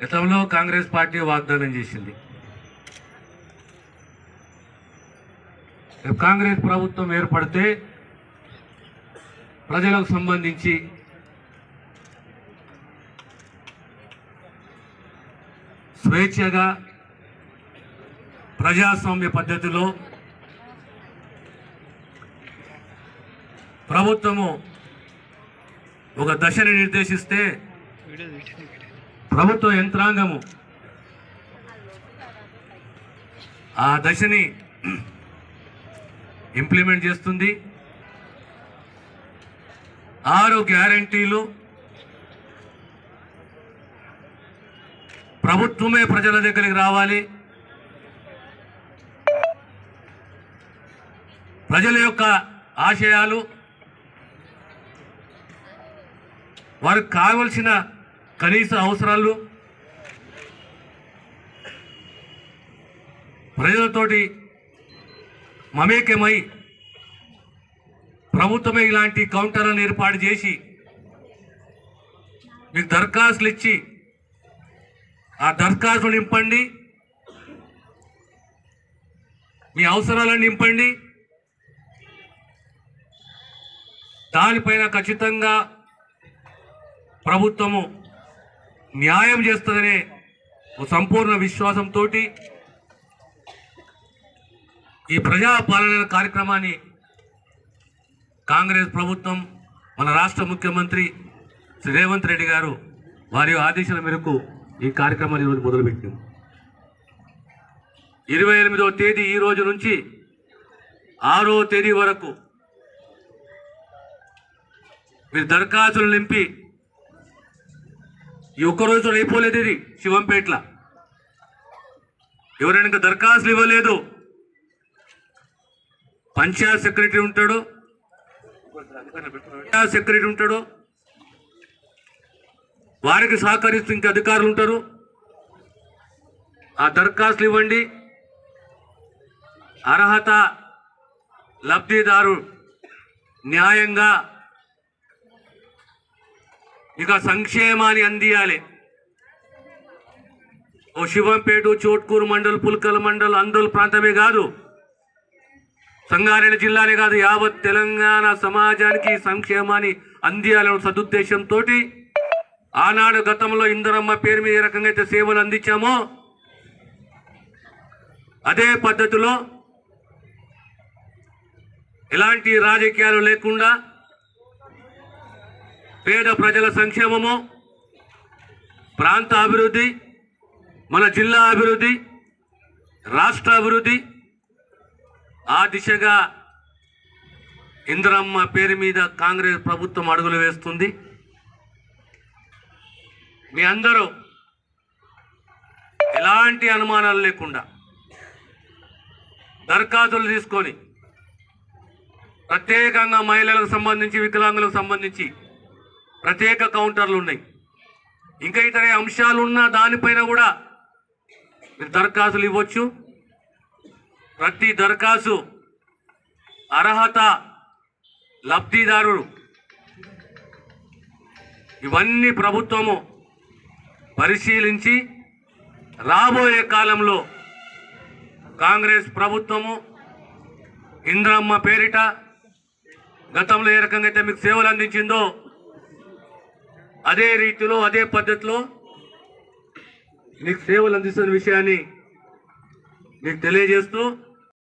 గతంలో కాంగ్రెస్ పార్టీ వాగ్దానం చేసింది. కాంగ్రెస్ ప్రభుత్వం ఏర్పడితే ప్రజలకు సంబంధించి స్వేచ్ఛగా ప్రజాస్వామ్య పద్ధతిలో ప్రభుత్వము ఒక దశని నిర్దేశిస్తే ప్రభుత్వ యంత్రాంగము. ఆ దశని ఇంప్లిమెంట్ చేస్తుంది. ఆరు గ్యారంటీలు ప్రభుత్వమే ప్రజల దగ్గరికి రావాలి. ప్రజల యొక్క ఆశయాలు వారికి కావలసిన కనీస అవసరాలు ప్రజలతోటి మమేకమై ప్రభుత్వమే ఇలాంటి కౌంటర్లను ఏర్పాటు చేసి మీకు దరఖాస్తులు ఇచ్చి ఆ దరఖాస్తులు నింపండి. మీ అవసరాలను నింపండి. దానిపైన ఖచ్చితంగా ప్రభుత్వము న్యాయం చేస్తుందనే ఒక సంపూర్ణ విశ్వాసంతో ఈ ప్రజాపాలన కార్యక్రమాన్ని కాంగ్రెస్ ప్రభుత్వం మన రాష్ట్ర ముఖ్యమంత్రి శ్రీ రేవంత్ రెడ్డి గారు వారి ఆదేశాల మేరకు ఈ కార్యక్రమాన్ని ఈరోజు మొదలుపెట్టింది. ఇరవై ఎనిమిదవ తేదీ ఈ రోజు నుంచి ఆరో తేదీ వరకు మీరు దరఖాస్తులు నింపి ఈ ఒక్కరోజు అయిపోలేదు ఇది శివంపేట్ల. ఎవరైనా దరఖాస్తులు ఇవ్వలేదు. పంచాయత్ సెక్రటరీ ఉంటాడు. పంచాయత్ సెక్రటరీ ఉంటాడు. వారికి సహకరిస్తూ ఇంకా అధికారులు ఉంటారు. ఆ దరఖాస్తులు ఇవ్వండి. అర్హత లబ్ధిదారు న్యాయంగా ఇక సంక్షేమాన్ని అందియాలి. ఓ శివంపేట చోట్కూరు మండల్ పుల్కల మండల్ అందోల్ ప్రాంతమే కాదు సంగారెడ్డి జిల్లానే కాదు యావత్ తెలంగాణ సమాజానికి సంక్షేమాన్ని అందియాలనే సదుద్దేశంతో ఆనాడు గతంలో ఇందరమ్మ పేరు మీద ఏ రకంగా అయితే సేవలు అందించామో అదే పద్ధతిలో ఎలాంటి రాజకీయాలు లేకుండా పేద ప్రజల సంక్షేమము ప్రాంత అభివృద్ధి మన జిల్లా అభివృద్ధి రాష్ట్ర అభివృద్ధి. ఆ దిశగా ఇంద్రమ్మ పేరు మీద కాంగ్రెస్ ప్రభుత్వం అడుగులు వేస్తుంది. మీ అందరూ ఎలాంటి అనుమానాలు లేకుండా దరఖాస్తులు తీసుకొని ప్రత్యేకంగా మహిళలకు సంబంధించి వికలాంగులకు సంబంధించి ప్రత్యేక కౌంటర్లు ఉన్నాయి ఇంకా ఇతర అంశాలు ఉన్న దానిపైన కూడా మీరు దరఖాస్తులు ఇవ్వచ్చు. ప్రతి దరఖాస్తు అర్హత లబ్ధిదారుడు. ఇవన్నీ ప్రభుత్వము పరిశీలించి రాబోయే కాలంలో కాంగ్రెస్ ప్రభుత్వము ఇంద్రమ్మ పేరిట గతంలో ఏ రకంగా అయితే మీకు సేవలు అందించిందో అదే రీతిలో అదే పద్ధతిలో నీకు సేవలు అందిస్తున్న విషయాన్ని మీకు తెలియజేస్తూ